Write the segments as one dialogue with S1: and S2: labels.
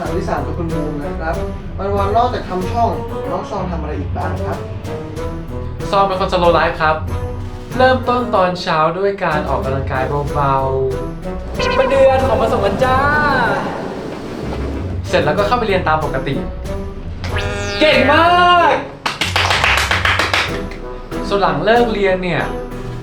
S1: หาวิสานกับคุณบูมนะครับ วันวันๆนอกจากทำช่อง น้องซองทำอะไรอีกบ้างครับ
S2: ซองเป็นคนสโลไลฟ์ครับ เริ่มต้นตอนเช้าด้วยการออกกำลังกายเบาๆมาเดือนของมาส่งกันจ้า เสร็จแล้วก็เข้าไปเรียนตามปกติ เก่งมาก ส่วนหลังเลิกเรียนเนี่ย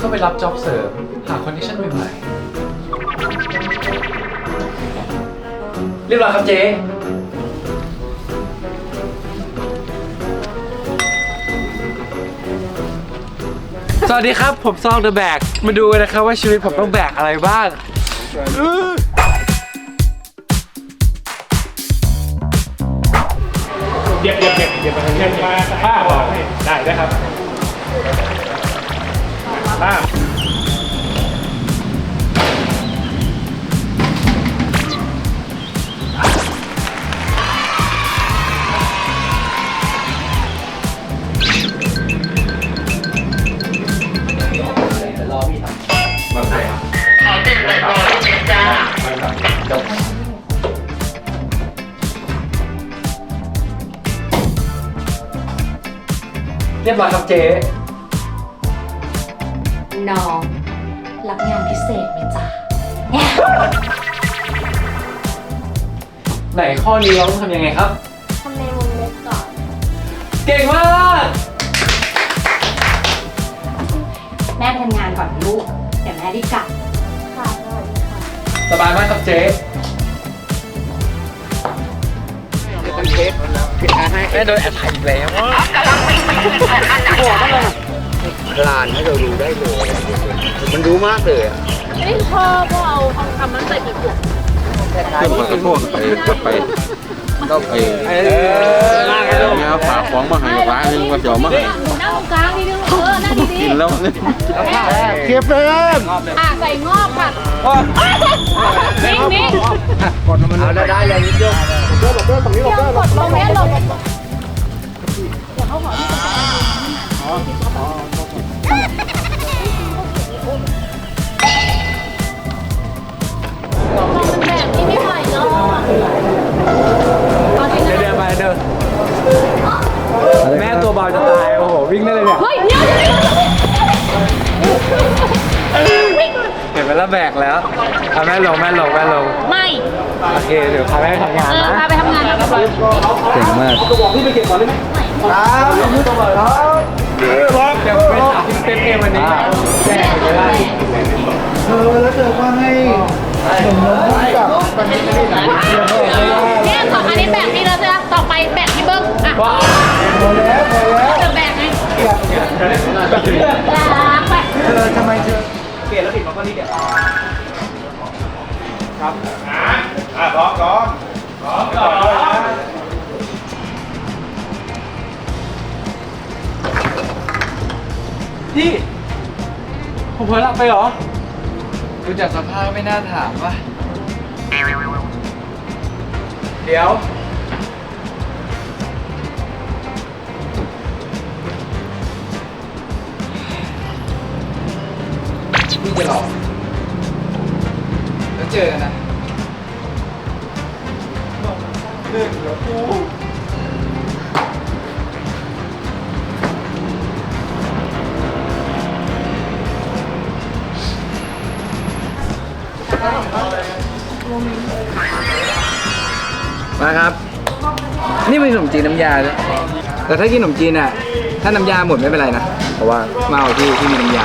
S2: ก็ไปรับจ็อบเสริม หาคอนดิชั่นใหม่ๆ เรียบร้อยครับเจ๊สวัสดีครับ ผมซองเดอะแบก มาดูกันนะครับว่าชีวิตผมต้องแบกอะไรบ้าง
S3: เดี๋ยวเดี๋ยวเดี๋ยวเดี๋ยวมาทางนี้มาป้าบอกให้ได้ได้ครับป้า
S2: เรียบร้อยครับเจ๊
S4: น้อง รับงานพิเศษไหมจ๊ะ
S2: ไหนข้อนี้เราต้องทำยังไงครับ
S4: ทำในวงเล็บก่อน
S2: เก่งมาก
S4: แม่ไปทำงานก่อนลูก เดี๋ยวแม่รีบกลับค่ะสวัสดีค่ะ
S2: สบายมากครับเจ๊แม่โดนแอบถ่ายอีกแล้ว
S5: ลานให้เราดูได้เลยมันรู้มากเลยอะ
S6: ไม่พอพอเอาทองคำมันใส่กี่ขวด
S5: ขึ้นมาก็พวกไปก็ไปก็ไป
S2: เออ
S5: เนี่ยฝากของมาให้ร้านนึงก็จะเอามาให้
S6: หนูนั่งตรงกลางนี่นึงเออนั่งดี
S5: กินแล้วเนี่ย
S1: เก็บเลย
S6: ๆอะใส่งอกค่ะนิ่งนิ่ง
S5: เอาได้ได้อย่างนี้ยก
S6: เดี๋ยวกดลงเนี้ยลงมัน เห็
S2: นไหมล่ะแบกแล้วเอาแม่ลงแม่ลงแม่ลง
S6: ไม่
S2: โอเคเดี๋ยวพาแม่ไปทำงาน
S6: เออ
S2: นะ
S6: พาไปทำงานแล้ว
S5: เก่งมาก
S1: ครับมือตลอดครับ
S2: เดี๋ยวไปถามพี่เป๊ปเองวันนี้แจกไปได้
S1: เธอแล้วเธอก็ให้สมน้องกับปณิธิไหน
S6: เนี่ยสองอันนี้แบกนี่แล้วใช่ไหมต่อไปแบกที่เบิ้งอะ
S2: ว้าว
S1: พอแล้วพอแล้ว
S6: จะแบกไงลากไป
S1: เธอทำไมเธอี่
S6: ยนแล้วปิดมาก็นี่เดี๋ยวครับ
S3: อะอะพร้อมพร้อมพร้อมก่อนด้วยนะ
S2: พี่ ผมเผลอหลับไปเหรอ
S1: ดูจากสภาพไม่น่าถามว่ะ
S2: เดี๋ยว
S1: จะหลอกแล้วเจอกันนะ
S7: มาครับ นี่เป็นขนมจีนน้ำยาด้วยแต่ถ้ากินขนมจีนอะ ถ้าน้ำยาหมดไม่เป็นไรนะ เพราะว่ามาเอาที่ที่มีน้ำยา